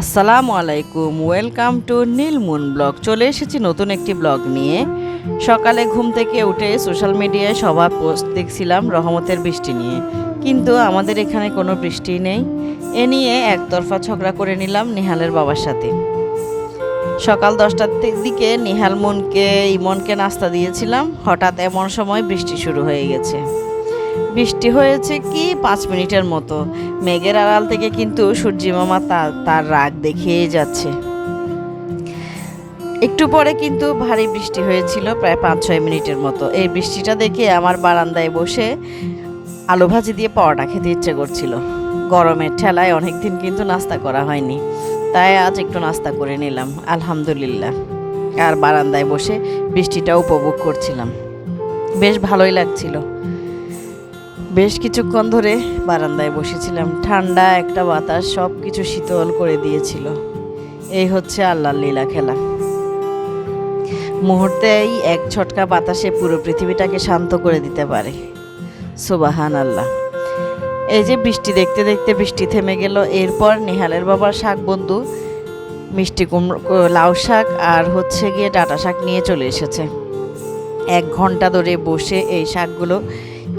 আসসালামু আলাইকুম, welcome to নীলমুন blog. চলে এসেছি নতুন একটি ব্লগ নিয়ে। সকালে ঘুম থেকে উঠে সোশ্যাল মিডিয়ায় সবার পোস্ট দেখছিলাম রহমতের বৃষ্টি নিয়ে। কিন্তু আমাদের এখানে কোনো বৃষ্টি নেই। এ নিয়ে একতরফা ঝগড়া করে নিলাম নিহালের বাবার সাথে। সকাল দশটার দিকে নিহাল মনকে, ইমনকে নাস্তা দিয়েছিলাম। হঠাৎ এমন সময় বৃষ্টি শুরু হয়ে গেছে। বৃষ্টি হয়েছে কি পাঁচ মিনিটের মতো। মেঘের আড়াল থেকে কিন্তু সূর্যি মামা তার তার রাগ দেখিয়েই যাচ্ছে। একটু পরে কিন্তু ভারী বৃষ্টি হয়েছিল প্রায় পাঁচ, ছয় মিনিটের মতো। এই বৃষ্টিটা দেখে আমার বারান্দায় বসে আলু ভাজি দিয়ে পরোটা খেতে ইচ্ছে করছিল। গরমের ঠেলায় অনেক দিন কিন্তু নাস্তা করা হয়নি। তাই আজ একটু নাস্তা করে নিলাম, আলহামদুলিল্লাহ। আর বারান্দায় বসে বৃষ্টিটা উপভোগ করছিলাম। বেশ ভালোই লাগছিল। বেশ কিছুক্ষণ ধরে বারান্দায় বসেছিলাম। ঠান্ডা একটা বাতাস সব কিছু শীতল করে দিয়েছিল। এই হচ্ছে আল্লাহর লীলা খেলা। মুহূর্তেই এক ছটকা বাতাসে পুরো পৃথিবীটাকে শান্ত করে দিতে পারে। সুবাহান আল্লাহ এই যে বৃষ্টি দেখতে দেখতে বৃষ্টি থেমে গেল, এরপর নেহালের বাবার শাক বন্ধু মিষ্টি কুমড়ো লাউ শাক আর হচ্ছে গিয়ে ডাটা শাক নিয়ে চলে এসেছে। এক ঘণ্টা ধরে বসে এই শাকগুলো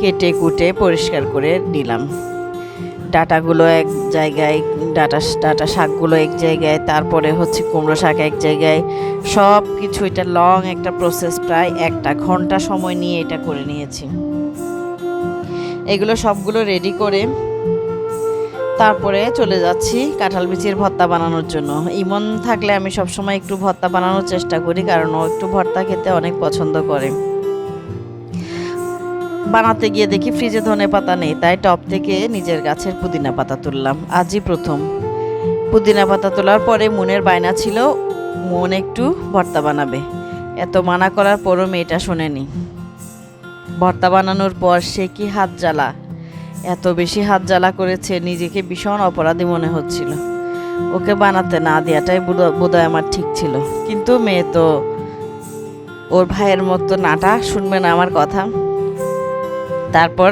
কেটে কুটে পরিষ্কার করে নিলাম। ডাটাগুলো এক জায়গায়, ডাটা ডাটা শাকগুলো এক জায়গায়, তারপরে হচ্ছে কুমড়ো শাক এক জায়গায়। সব কিছু এটা লং একটা প্রসেস প্রায় একটা ঘণ্টা সময় নিয়ে এটা করে নিয়েছি। এগুলো সবগুলো রেডি করে তারপরে চলে যাচ্ছি কাঁঠাল বিচির ভর্তা বানানোর জন্য। ইমন থাকলে আমি সবসময় একটু ভর্তা বানানোর চেষ্টা করি, কারণ ও একটু ভর্তা খেতে অনেক পছন্দ করে। বানাতে গিয়ে দেখি ফ্রিজে ধনে পাতা নেই, তাই টপ থেকে নিজের গাছের পুদিনা পাতা তুললাম। আজই প্রথম। পুদিনা পাতা তোলার পরে মনের বায়না ছিল, মন একটু ভর্তা বানাবে। এত মানা করার পরও মেয়েটা শোনেনি। ভর্তা বানানোর পর সে কি হাত জ্বালা? এত বেশি হাত জ্বালা করেছে, নিজেকে ভীষণ অপরাধী মনে হচ্ছিল। ওকে বানাতে না দেওয়াটাই বোধ- বোধহয় আমার ঠিক ছিল। কিন্তু মেয়ে তো ওর ভাইয়ের মতো নাটা শুনবে না আমার কথা। তারপর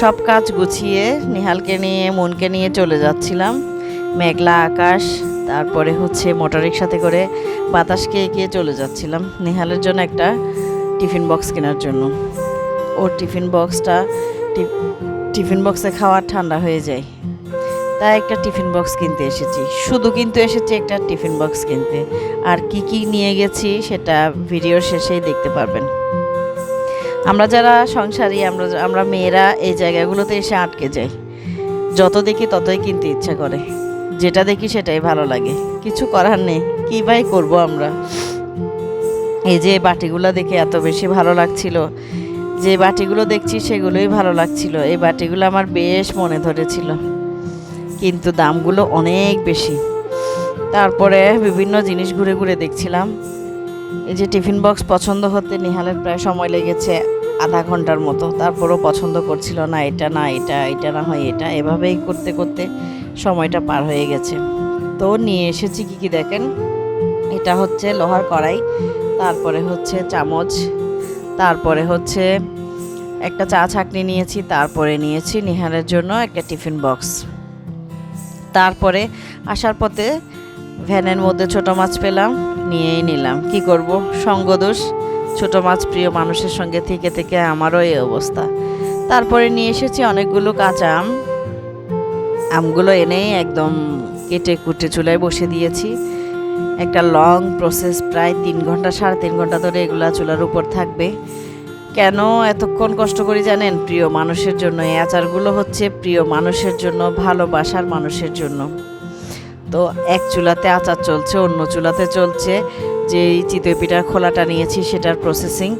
সব কাজ গুছিয়ে নিহালকে নিয়ে, মনকে নিয়ে চলে যাচ্ছিলাম। মেঘলা আকাশ, তারপরে হচ্ছে মোটর রিক্সাতে করে বাতাস খেয়ে খেয়ে চলে যাচ্ছিলাম নিহালের জন্য একটা টিফিন বক্স কেনার জন্য। ওর টিফিন বক্সটা টিফিন বক্সে খাওয়া ঠান্ডা হয়ে যায়। তাই একটা টিফিন বক্স কিনতে এসেছি। শুধু কিন্তু এসেছি একটা টিফিন বক্স কিনতে। আর কি কি নিয়ে গেছি সেটা ভিডিওর শেষেই দেখতে পারবেন। আমরা যারা সংসারী, আমরা আমরা মেয়েরা এই জায়গাগুলোতে এসে আটকে যাই। যত দেখি ততই কিনতে ইচ্ছা করে। যেটা দেখি সেটাই ভালো লাগে। কিছু করার নেই। কী ভাই করব আমরা? এই যে বাটিগুলো দেখে এত বেশি ভালো লাগছিল। যে বাটিগুলো দেখছি সেগুলোই ভালো লাগছিল। এই বাটিগুলো আমার বেশ মনে ধরেছিল। কিন্তু দামগুলো অনেক বেশি। তারপরে বিভিন্ন জিনিস ঘুরে ঘুরে দেখছিলাম। এই যে টিফিন বক্স পছন্দ হতে নিহালের প্রায় সময় লেগেছে। আধা ঘণ্টার মতো। তারপরও পছন্দ করছিল না, এটা না, এটা এটা না হয়, এটা। এভাবেই করতে করতে সময়টা পার হয়ে গেছে। তো নিয়ে এসেছি কি কি দেখেন? এটা হচ্ছে লোহার কড়াই, তারপরে হচ্ছে চামচ, তারপরে হচ্ছে একটা চা ছাকনি নিয়েছি, তারপরে নিয়েছি নিহালের জন্য একটা টিফিন বক্স। তারপরে আসার পথে ভ্যানের মধ্যে ছোট মাছ পেলাম, নিয়েই নিলাম। কি করব? সঙ্গদোষ। ছোট মাছ প্রিয় মানুষের সঙ্গে থেকে থেকে আমারও এই অবস্থা। তারপরে নিয়ে এসেছি অনেকগুলো কাঁচা আম। আমগুলো এনেই একদম কেটে কুটে চুলায় বসে দিয়েছি। একটা লং প্রসেস প্রায় তিন ঘণ্টা, সাড়ে তিন ঘণ্টা ধরে এগুলা চুলার উপর থাকবে। কেন এতক্ষণ কষ্ট করি জানেন? প্রিয় মানুষের জন্য। এই আচারগুলো হচ্ছে প্রিয় মানুষের জন্য, ভালোবাসার মানুষের জন্য। তো এক চুলাতে আচার চলছে, অন্য চুলাতে চলছে। যে চিতই পিঠার খোলাটা নিয়েছি সেটার প্রসেসিং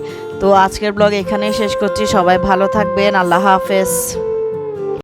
তো আজকের ব্লগ এখানেই শেষ করছি। সবাই ভালো থাকবেন। আল্লাহ হাফেজ।